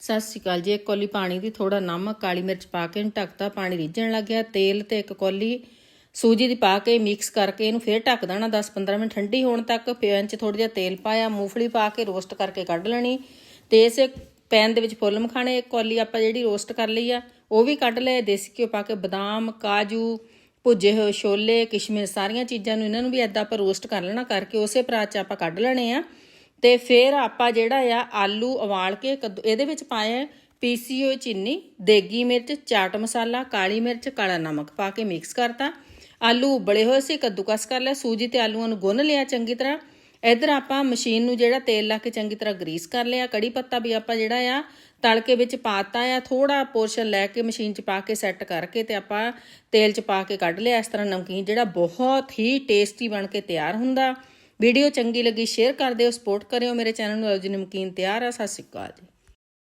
ਸਤਿ ਸ਼੍ਰੀ ਅਕਾਲ ਜੀ। ਇੱਕ ਕੌਲੀ ਪਾਣੀ ਦੀ ਥੋੜਾ ਨਮਕ, ਕਾਲੀ ਮਿਰਚ ਪਾ ਕੇ ਇਹਨੂੰ ਢੱਕਤਾ, ਪਾਣੀ ਰਿੱਝਣ ਲੱਗਿਆ। ਤੇਲ ਤੇ ਇੱਕ ਕੌਲੀ ਸੂਜੀ ਦੀ ਪਾ ਕੇ ਮਿਕਸ ਕਰਕੇ ਇਹਨੂੰ ਫੇਰ ਢੱਕ ਦੇਣਾ। 10-15 ਮਿੰਟ ਠੰਡੀ ਹੋਣ ਤੱਕ ਪੈਨ 'ਚ ਥੋੜਾ ਜਿਹਾ ਤੇਲ ਪਾਇਆ, ਮੂੰਗਫਲੀ ਪਾ ਕੇ ਰੋਸਟ ਕਰਕੇ ਕੱਢ ਲੈਣੀ। ਤੇ ਇਸੇ ਪੈਨ ਦੇ ਵਿੱਚ ਫੁੱਲ ਮਖਾਣੇ ਇੱਕ ਕੌਲੀ ਆਪਾਂ ਜਿਹੜੀ ਰੋਸਟ ਕਰ ਲਈ ਆ, ਉਹ ਵੀ ਕੱਢ ਲਏ। ਦੇਸੀ ਘਿਓ ਪਾ ਕੇ ਬਦਾਮ, ਕਾਜੂ, ਭੁੱਜੇ ਹੋਏ ਛੋਲੇ, ਕਿਸ਼ਮਿਸ਼ ਸਾਰੀਆਂ ਚੀਜ਼ਾਂ ਨੂੰ ਇਹਨਾਂ ਨੂੰ ਵੀ ਐਦਾਂ ਆਪਾਂ ਰੋਸਟ ਕਰ ਲੈਣਾ ਕਰਕੇ ਉਸੇ ਪਰਾਤ 'ਚ ਆਪਾਂ ਕੱਢ ਲੈਣੇ ਆ। ਤੇ ਫਿਰ ਆਪਾਂ ਜਿਹੜਾ ਆ ਆਲੂ ਉਬਾਲ ਕੇ ਕੱਦੂ ਇਹਦੇ ਵਿੱਚ ਪਾਇਆ ਪੀਸੀ ਹੋਈ ਚੀਨੀ, ਦੇਗੀ ਮਿਰਚ, ਚਾਟ ਮਸਾਲਾ, ਕਾਲੀ ਮਿਰਚ, ਕਾਲਾ ਨਮਕ ਪਾ ਕੇ ਮਿਕਸ ਕਰਤਾ। ਆਲੂ ਉਬਲੇ ਹੋਏ ਸੀ, ਕੱਦੂਕਸ ਕਰ ਲਿਆ, ਸੂਜੀ ਤੇ ਆਲੂਆਂ ਨੂੰ ਗੁੰਨ ਲਿਆ ਚੰਗੀ ਤਰ੍ਹਾਂ। ਇਧਰ ਆਪਾਂ ਮਸ਼ੀਨ ਨੂੰ ਜਿਹੜਾ ਤੇਲ ਲਾ ਕੇ ਚੰਗੀ ਤਰ੍ਹਾਂ ਗਰੀਸ ਕਰ ਲਿਆ। ਕੜੀ ਪੱਤਾ ਵੀ ਆਪਾਂ ਜਿਹੜਾ ਆ ਤੜਕੇ ਵਿੱਚ ਪਾਤਾ ਆ ਥੋੜਾ ਪੋਰਸ਼ਨ ਲੈ ਕੇ ਮਸ਼ੀਨ 'ਚ ਪਾ ਕੇ ਸੈੱਟ ਕਰਕੇ ਤੇ ਆਪਾਂ ਤੇਲ 'ਚ ਪਾ ਕੇ ਕੱਢ ਲਿਆ। ਇਸ ਤਰ੍ਹਾਂ ਨਮਕੀਨ ਜਿਹੜਾ ਬਹੁਤ ਹੀ ਟੇਸਟੀ ਬਣ ਕੇ ਤਿਆਰ ਹੁੰਦਾ। ਵੀਡੀਓ ਚੰਗੀ ਲੱਗੀ ਸ਼ੇਅਰ ਕਰ ਦਿਓ ਸਪੋਰਟ ਕਰਿਓ ਮੇਰੇ ਚੈਨਲ ਨੂੰ। ਅਰਜੀ ਨਮਕੀਨ ਤਿਆਰ ਆ, ਸਤਿ ਸ਼੍ਰੀ ਅਕਾਲ ਜੀ।